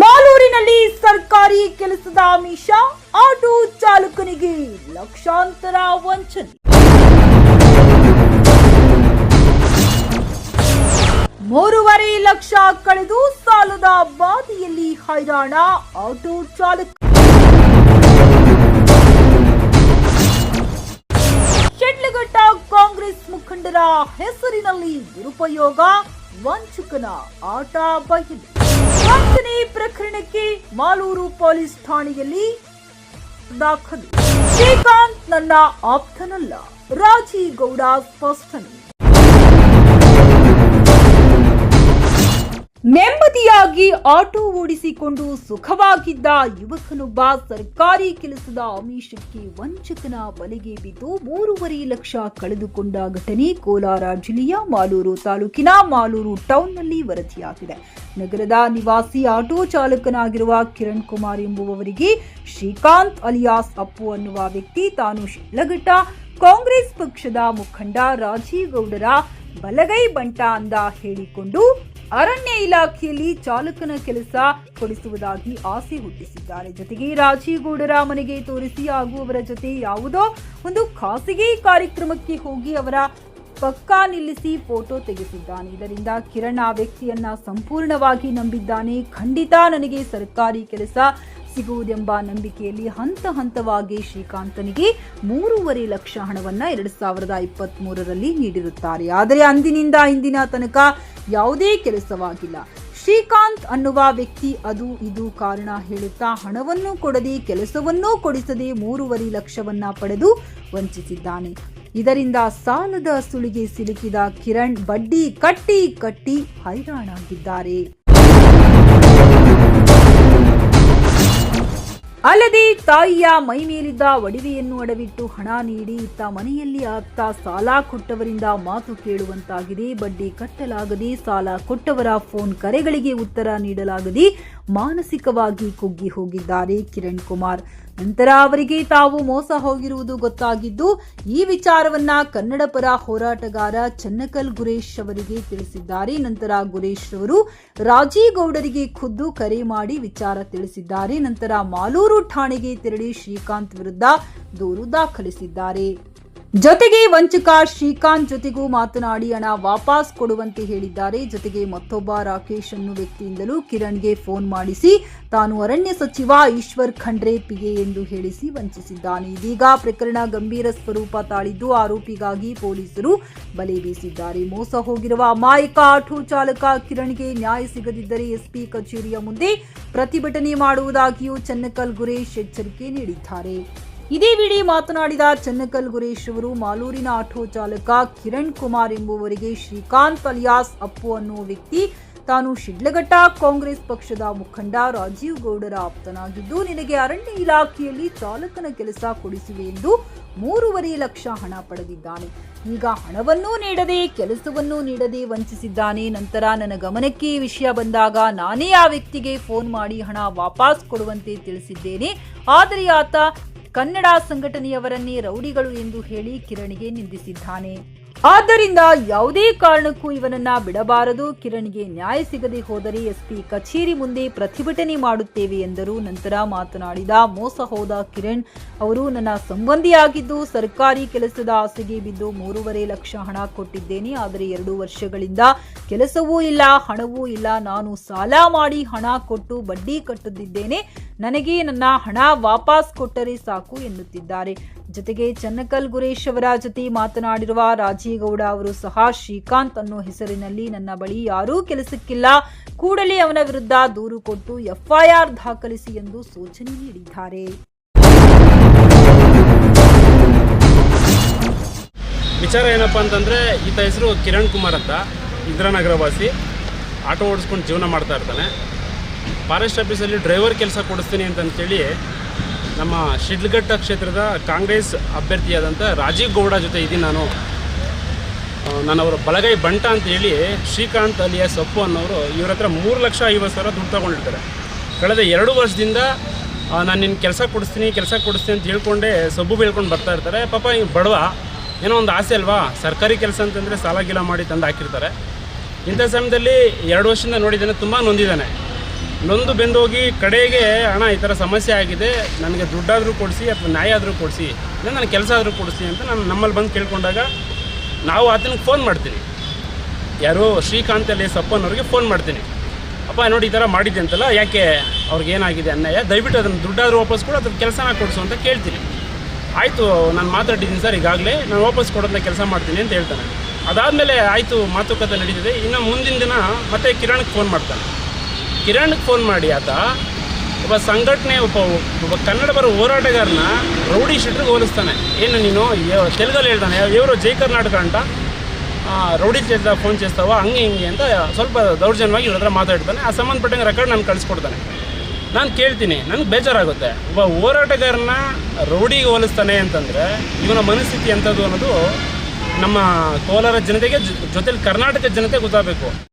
ಮಾಲೂರಿನಲ್ಲಿ ಸರ್ಕಾರಿ ಕೆಲಸದ ಆಮಿಷ, ಆಟೋ ಚಾಲಕನಿಗೆ ಲಕ್ಷಾಂತರ ವಂಚನೆ. ಮೂರುವರೆ ಲಕ್ಷ ಕಳೆದು ಸಾಲದ ಬಾಧೆಯಲ್ಲಿ ಹೈರಾಣ ಆಟೋ ಚಾಲಕ. ಶೆಡ್ಲಘಟ್ಟ ಕಾಂಗ್ರೆಸ್ ಮುಖಂಡರ ಹೆಸರಿನಲ್ಲಿ ದುರುಪಯೋಗ, ವಂಚಕನ ಆಟ ಬಯಲು ವಂಚನೆ ಪ್ರಕರಣಕ್ಕೆ ಮಾಲೂರು ಪೊಲೀಸ್ ಠಾಣೆಯಲ್ಲಿ ದಾಖಲು. ಶ್ರೀಕಾಂತ್ ನನ್ನ ಆಪ್ತನಲ್ಲ. ರಾಜೀಗೌಡ ಸ್ಪಷ್ಟನೆ. ನೆಮ್ಮದಿಯಾಗಿ ಆಟೋ ಓಡಿಸಿಕೊಂಡು ಸುಖವಾಗಿದ್ದ ಯುವಕನೊಬ್ಬ ಸರ್ಕಾರಿ ಕೆಲಸದ ಆಮಿಷಕ್ಕೆ ವಂಚಕನ ಬಲೆಗೆ ಬಿದ್ದು ಮೂರುವರೆ ಲಕ್ಷ ಕಳೆದುಕೊಂಡ ಘಟನೆ ಕೋಲಾರ ಜಿಲ್ಲೆಯ ಮಾಲೂರು ತಾಲೂಕಿನ ಮಾಲೂರು ಟೌನ್ನಲ್ಲಿ ವರದಿಯಾಗಿದೆ. ನಗರದ ನಿವಾಸಿ ಆಟೋ ಚಾಲಕನಾಗಿರುವ ಕಿರಣ್ ಕುಮಾರ್ ಎಂಬುವವರಿಗೆ ಶ್ರೀಕಾಂತ್ ಅಲಿಯಾಸ್ ಅಪ್ಪು ಅನ್ನುವ ವ್ಯಕ್ತಿ ತಾನು ಶಿಡ್ಲಘಟ್ಟ ಕಾಂಗ್ರೆಸ್ ಪಕ್ಷದ ಮುಖಂಡ ರಾಜೀವ್ ಗೌಡರ ಬಲಗೈ ಬಂಟ ಅಂದ ಹೇಳಿಕೊಂಡು ಅರಣ್ಯ ಇಲಾಖೆಯಲ್ಲಿ ಚಾಲಕನ ಕೆಲಸ ಕೊಡಿಸುವುದಾಗಿ ಆಸೆ ಹುಟ್ಟಿಸಿದ್ದಾರೆ. ಜೊತೆಗೆ ರಾಜೀಗೌಡರ ಮನೆಗೆ ತೋರಿಸಿ ಹಾಗೂ ಅವರ ಜೊತೆ ಯಾವುದೋ ಒಂದು ಖಾಸಗಿ ಕಾರ್ಯಕ್ರಮಕ್ಕೆ ಹೋಗಿ ಅವರ ಪಕ್ಕಾ ನಿಲ್ಲಿಸಿ ಫೋಟೋ ತೆಗೆಸಿದ್ದಾನೆ. ಇದರಿಂದ ಕಿರಣ್ ಆ ವ್ಯಕ್ತಿಯನ್ನ ಸಂಪೂರ್ಣವಾಗಿ ನಂಬಿದ್ದಾನೆ. ಖಂಡಿತ ನನಗೆ ಸರ್ಕಾರಿ ಕೆಲಸ ಸಿಗುವುದೆಂಬ ನಂಬಿಕೆಯಲ್ಲಿ ಹಂತ ಹಂತವಾಗಿ ಶ್ರೀಕಾಂತನಿಗೆ ಮೂರುವರೆ ಲಕ್ಷ ಹಣವನ್ನ ಎರಡ್ ಸಾವಿರದ ಇಪ್ಪತ್ತ್ ಮೂರರಲ್ಲಿ ನೀಡಿರುತ್ತಾರೆ. ಆದರೆ ಅಂದಿನಿಂದ ಇಂದಿನ ತನಕ ಯಾವುದೇ ಕೆಲಸವಾಗಿಲ್ಲ. ಶ್ರೀಕಾಂತ್ ಅನ್ನುವ ವ್ಯಕ್ತಿ ಅದು ಇದು ಕಾರಣ ಹೇಳುತ್ತಾ ಹಣವನ್ನು ಕೊಡದೆ ಕೆಲಸವನ್ನೂ ಕೊಡಿಸದೆ ಮೂರುವರೆ ಲಕ್ಷವನ್ನ ಪಡೆದು ವಂಚಿಸಿದ್ದಾನೆ. ಇದರಿಂದ ಸಾಲದ ಸುಳಿಗೆ ಸಿಲುಕಿದ ಕಿರಣ್ ಬಡ್ಡಿ ಕಟ್ಟಿ ಕಟ್ಟಿ ಹೈರಾಣಾಗಿದ್ದಾರೆ. ಅಲ್ಲದೆ ತಾಯಿಯ ಮೈ ಮೇಲಿದ್ದ ಒಡವೆಯನ್ನು ಅಡವಿಟ್ಟು ಹಣ ನೀಡಿ ಇತ್ತ ಮನೆಯಲ್ಲಿ ಆಗ್ತಾ ಸಾಲ ಕೊಟ್ಟವರಿಂದ ಮಾತು ಕೇಳುವಂತಾಗಿದೆ. ಬಡ್ಡಿ ಕಟ್ಟಲಾಗದೆ ಸಾಲ ಕೊಟ್ಟವರ ಫೋನ್ ಕರೆಗಳಿಗೆ ಉತ್ತರ ನೀಡಲಾಗದೆ ಮಾನಸಿಕವಾಗಿ ಕುಗ್ಗಿ ಹೋಗಿದ್ದಾರೆ ಕಿರಣ್ ಕುಮಾರ್. ನಂತರ ಅವರಿಗೆ ತಾವು ಮೋಸ ಹೋಗಿರುವುದು ಗೊತ್ತಾಗಿದ್ದು, ಈ ವಿಚಾರವನ್ನ ಕನ್ನಡ ಪರ ಹೋರಾಟಗಾರ ಚನ್ನಕಲ್ ಗುರೇಶ್ ಅವರಿಗೆ ತಿಳಿಸಿದ್ದಾರೆ. ನಂತರ ಗುರೇಶ್ ಅವರು ರಾಜೀಗೌಡರಿಗೆ ಖುದ್ದು ಕರೆ ಮಾಡಿ ವಿಚಾರ ತಿಳಿಸಿದ್ದಾರೆ. ನಂತರ ಮಾಲೂರು ಠಾಣೆಗೆ ತೆರಳಿ ಶ್ರೀಕಾಂತ್ ವಿರುದ್ಧ ದೂರು ದಾಖಲಿಸಿದ್ದಾರೆ. ಜೊತೆಗೆ ವಂಚಕ ಶ್ರೀಕಾಂತ್ ಜೊತೆಗೂ ಮಾತನಾಡಿ ಹಣ ವಾಪಸ್ ಕೊಡುವಂತೆ ಹೇಳಿದ್ದಾರೆ. ಜೊತೆಗೆ ಮತ್ತೊಬ್ಬ ರಾಕೇಶ್ ಅನ್ನು ವ್ಯಕ್ತಿಯಿಂದಲೂ ಕಿರಣ್ಗೆ ಫೋನ್ ಮಾಡಿಸಿ ತಾನು ಅರಣ್ಯ ಸಚಿವ ಈಶ್ವರ್ ಖಂಡ್ರೆ ಪಿಗೆ ಎಂದು ಹೇಳಿಸಿ ವಂಚಿಸಿದ್ದಾನೆ. ಇದೀಗ ಪ್ರಕರಣ ಗಂಭೀರ ಸ್ವರೂಪ ತಾಳಿದ್ದು ಆರೋಪಿಗಾಗಿ ಪೊಲೀಸರು ಬಲೆ ಬೀಸಿದ್ದಾರೆ. ಮೋಸ ಹೋಗಿರುವ ಅಮಾಯಕ ಆಟೋ ಚಾಲಕ ಕಿರಣ್ಗೆ ನ್ಯಾಯ ಸಿಗದಿದ್ದರೆ ಎಸ್ಪಿ ಕಚೇರಿಯ ಮುಂದೆ ಪ್ರತಿಭಟನೆ ಮಾಡುವುದಾಗಿಯೂ ಚನ್ನಕಲ್ ಗುರೇಶ್ ಎಚ್ಚರಿಕೆ ನೀಡಿದ್ದಾರೆ. ಇದೇ ವೇಳೆ ಮಾತನಾಡಿದ ಚನ್ನಕಲ್ ಗುರೇಶ್ ಅವರು, ಮಾಲೂರಿನ ಆಟೋ ಚಾಲಕ ಕಿರಣ್ ಕುಮಾರ್ ಎಂಬುವರಿಗೆ ಶ್ರೀಕಾಂತ್ ಅಲಿಯಾಸ್ ಅಪ್ಪು ಅನ್ನುವ ವ್ಯಕ್ತಿ, ತಾನು ಶಿಡ್ಲಘಟ್ಟ ಕಾಂಗ್ರೆಸ್ ಪಕ್ಷದ ಮುಖಂಡ ರಾಜೀವ್ ಗೌಡರ ಆಪ್ತನಾಗಿದ್ದು, ನಿನಗೆ ಅರಣ್ಯ ಇಲಾಖೆಯಲ್ಲಿ ಚಾಲಕನ ಕೆಲಸ ಕೊಡಿಸಿವೆ ಎಂದು ಮೂರುವರೆ ಲಕ್ಷ ಹಣ ಪಡೆದಿದ್ದಾನೆ. ಈಗ ಹಣವನ್ನೂ ನೀಡದೆ, ಕೆಲಸವನ್ನೂ ನೀಡದೆ ವಂಚಿಸಿದ್ದಾನೆ. ನಂತರ ನನ್ನ ಗಮನಕ್ಕೆ ಈ ವಿಷಯ ಬಂದಾಗ ನಾನೇ ಆ ವ್ಯಕ್ತಿಗೆ ಫೋನ್ ಮಾಡಿ ಹಣ ವಾಪಸ್ ಕೊಡುವಂತೆ ತಿಳಿಸಿದ್ದೇನೆ. ಆದರೆ ಆತ ಕನ್ನಡ ಸಂಘಟನೆಯವರನ್ನೇ ರೌಡಿಗಳು ಎಂದು ಹೇಳಿ ಕಿರಣ್ಗೆ ನಿಂದಿಸಿದ್ದಾನೆ. ಆದ್ದರಿಂದ ಯಾವುದೇ ಕಾರಣಕ್ಕೂ ಇವನನ್ನ ಬಿಡಬಾರದು. ಕಿರಣ್ಗೆ ನ್ಯಾಯ ಸಿಗದೆ ಹೋದರೆ ಎಸ್ಪಿ ಕಚೇರಿ ಮುಂದೆ ಪ್ರತಿಭಟನೆ ಮಾಡುತ್ತೇವೆ ಎಂದರು. ನಂತರ ಮಾತನಾಡಿದ ಮೋಸ ಹೋದ ಕಿರಣ್, ಅವರು ನನ್ನ ಸಂಬಂಧಿಯಾಗಿದ್ದು ಸರ್ಕಾರಿ ಕೆಲಸದ ಆಸೆಗೆ ಬಿದ್ದು ಮೂರುವರೆ ಲಕ್ಷ ಹಣ ಕೊಟ್ಟಿದ್ದೇನೆ. ಆದರೆ ಎರಡು ವರ್ಷಗಳಿಂದ ಕೆಲಸವೂ ಇಲ್ಲ, ಹಣವೂ ಇಲ್ಲ. ನಾನು ಸಾಲ ಮಾಡಿ ಹಣ ಕೊಟ್ಟು ಬಡ್ಡಿ ಕಟ್ಟುತ್ತಿದ್ದೇನೆ. ನನಗೆ ನನ್ನ ಹಣ ವಾಪಸ್ ಕೊಟ್ಟರೆ ಸಾಕು ಎನ್ನುತ್ತಿದ್ದಾರೆ. ಜೊತೆಗೆ ಚನ್ನಕಲ್ ಗುರೇಶ್ ಅವರ ಜೊತೆ ಮಾತನಾಡಿರುವ ರಾಜೇಗೌಡ ಅವರು ಸಹ ಶ್ರೀಕಾಂತ್ ಅನ್ನೋ ಹೆಸರಿನಲ್ಲಿ ನನ್ನ ಬಳಿ ಯಾರೂ ಕೆಲಸಕ್ಕಿಲ್ಲ. ಕೂಡಲೇ ಅವನ ವಿರುದ್ಧ ದೂರು ಕೊಟ್ಟು ಎಫ್ಐಆರ್ ದಾಖಲಿಸಿ ಎಂದು ಸೂಚನೆ ನೀಡಿದ್ದಾರೆ. ವಿಚಾರ ಏನಪ್ಪ ಅಂತಂದರೆ, ಈತ ಹೆಸರು ಕಿರಣ್ ಕುಮಾರ್ ಅಂತ ಇಂದಿರಾನಗರ ವಾಸಿ ಆಟೋ ಓಡಿಸ್ಕೊಂಡು ಜೀವನ ಮಾಡ್ತಾ ಇರ್ತಾನೆ. ಫಾರೆಸ್ಟ್ ಆಫೀಸಲ್ಲಿ ಡ್ರೈವರ್ ಕೆಲಸ ಕೊಡಿಸ್ತೀನಿ ಅಂತಂತೇಳಿ ನಮ್ಮ ಶಿಡ್ಲಘಟ್ಟ ಕ್ಷೇತ್ರದ ಕಾಂಗ್ರೆಸ್ ಅಭ್ಯರ್ಥಿಯಾದಂಥ ರಾಜೀವ್ ಗೌಡ ಜೊತೆ ಇದ್ದೀನಿ ನಾನು. ಆ, ನಾನು ಅವರ ಬಲಗೈ ಬಂಟ ಅಂತ ಹೇಳಿ ಶ್ರೀಕಾಂತ್ ಅಲಿಯ ಸೊಪ್ಪು ಅನ್ನೋರು ಇವ್ರ ಹತ್ರ ಮೂರು ಲಕ್ಷ ಐವತ್ತು ಸಾವಿರ ದುಡ್ಡು ತೊಗೊಂಡಿರ್ತಾರೆ. ಕಳೆದ ಎರಡು ವರ್ಷದಿಂದ ನಾನು ನಿನ್ನ ಕೆಲಸ ಕೊಡಿಸ್ತೀನಿ ಕೆಲಸ ಕೊಡಿಸ್ತೀನಿ ಅಂತ ಹೇಳ್ಕೊಂಡೆ ಸಬ್ಬು ಬೀಳ್ಕೊಂಡು ಬರ್ತಾ ಇರ್ತಾರೆ. ಪಾಪ ಹಿಂಗೆ ಬಡವ ಏನೋ ಒಂದು ಆಸೆ ಅಲ್ವಾ? ಸರ್ಕಾರಿ ಕೆಲಸ ಅಂತಂದರೆ ಸಾಲ ಗೀಲ ಮಾಡಿ ತಂದು ಹಾಕಿರ್ತಾರೆ. ಇಂಥ ಸಮಯದಲ್ಲಿ ಎರಡು ವರ್ಷದಿಂದ ನೋಡಿದ್ದಾನೆ ತುಂಬ ನೊಂದಿದ್ದಾನೆ. ನೊಂದು ಬೆಂದೋಗಿ ಕಡೆಗೆ ಹಣ ಈ ಥರ ಸಮಸ್ಯೆ ಆಗಿದೆ. ನನಗೆ ದುಡ್ಡಾದರೂ ಕೊಡಿಸಿ ಅಥವಾ ನ್ಯಾಯ ಆದರೂ ಕೊಡಿಸಿ ಇಲ್ಲ ನನಗೆ ಕೆಲಸ ಆದರೂ ಕೊಡಿಸಿ ಅಂತ ನಾನು ನಮ್ಮಲ್ಲಿ ಬಂದು ಕೇಳ್ಕೊಂಡಾಗ ನಾವು ಆತನಿಗೆ ಫೋನ್ ಮಾಡ್ತೀನಿ. ಯಾರೋ ಶ್ರೀಕಾಂತ್ ಅಲ್ಲಿ ಸಪ್ಪನವ್ರಿಗೆ ಫೋನ್ ಮಾಡ್ತೀನಿ. ಅಪ್ಪ, ನೋಡಿ ಈ ಥರ ಮಾಡಿದ್ದೆ ಅಂತಲ್ಲ, ಯಾಕೆ ಅವ್ರಿಗೆ ಏನಾಗಿದೆ ಅನ್ಯಾಯ? ದಯವಿಟ್ಟು ಅದನ್ನು ದುಡ್ಡಾದರೂ ವಾಪಸ್ ಕೊಡು ಅದ್ರ ಕೆಲಸನ ಕೊಡಿಸು ಅಂತ ಕೇಳ್ತೀನಿ. ಆಯಿತು, ನಾನು ಮಾತಾಡಿದ್ದೀನಿ ಸರ್ ಈಗಾಗಲೇ. ನಾನು ವಾಪಸ್ ಕೊಡೋದನ್ನ ಕೆಲಸ ಮಾಡ್ತೀನಿ ಅಂತ ಹೇಳ್ತಾನೆ. ಅದಾದಮೇಲೆ ಆಯಿತು, ಮಾತುಕತೆ ನಡೀತಿದೆ. ಇನ್ನು ಮುಂದಿನ ದಿನ ಮತ್ತೆ ಕಿರಣ್ಗೆ ಫೋನ್ ಮಾಡ್ತಾನೆ. ಕಿರಣ್ಗೆ ಫೋನ್ ಮಾಡಿ ಆತ ಒಬ್ಬ ಸಂಘಟನೆ, ಒಬ್ಬ ಒಬ್ಬ ಕನ್ನಡ ಬರೋ ಹೋರಾಟಗಾರನ ರೌಡಿ ಶೆಟ್ಟರ್ಗೆ ಹೋಲಿಸ್ತಾನೆ. ಏನು ನೀನು? ತೆಲುಗಲ್ಲಿ ಹೇಳ್ತಾನೆ ಇವರು ಜೈ ಕರ್ನಾಟಕ ಅಂತ. ರೌಡಿ ಚೇತ ಫೋನ್ ಚೇಸ್ತಾವ ಹಂಗೆ, ಹಿಂಗೆ ಅಂತ ಸ್ವಲ್ಪ ದೌರ್ಜನ್ಯವಾಗಿ ಇವ್ರ ಹತ್ರ ಮಾತಾಡ್ತಾನೆ. ಆ ಸಂಬಂಧಪಟ್ಟಂಗೆ ರೆಕಾರ್ಡ್ ನಾನು ಕಳಿಸ್ಕೊಡ್ತಾನೆ. ನಾನು ಕೇಳ್ತೀನಿ, ನನಗೆ ಬೇಜಾರಾಗುತ್ತೆ. ಒಬ್ಬ ಹೋರಾಟಗಾರನ ರೌಡಿಗೆ ಹೋಲಿಸ್ತಾನೆ ಅಂತಂದರೆ ಇವನ ಮನಸ್ಥಿತಿ ಎಂಥದ್ದು ಅನ್ನೋದು ನಮ್ಮ ಕೋಲಾರ ಜನತೆಗೆ ಜೊತೆಲಿ ಕರ್ನಾಟಕ ಜನತೆ ಗೊತ್ತಾಗಬೇಕು.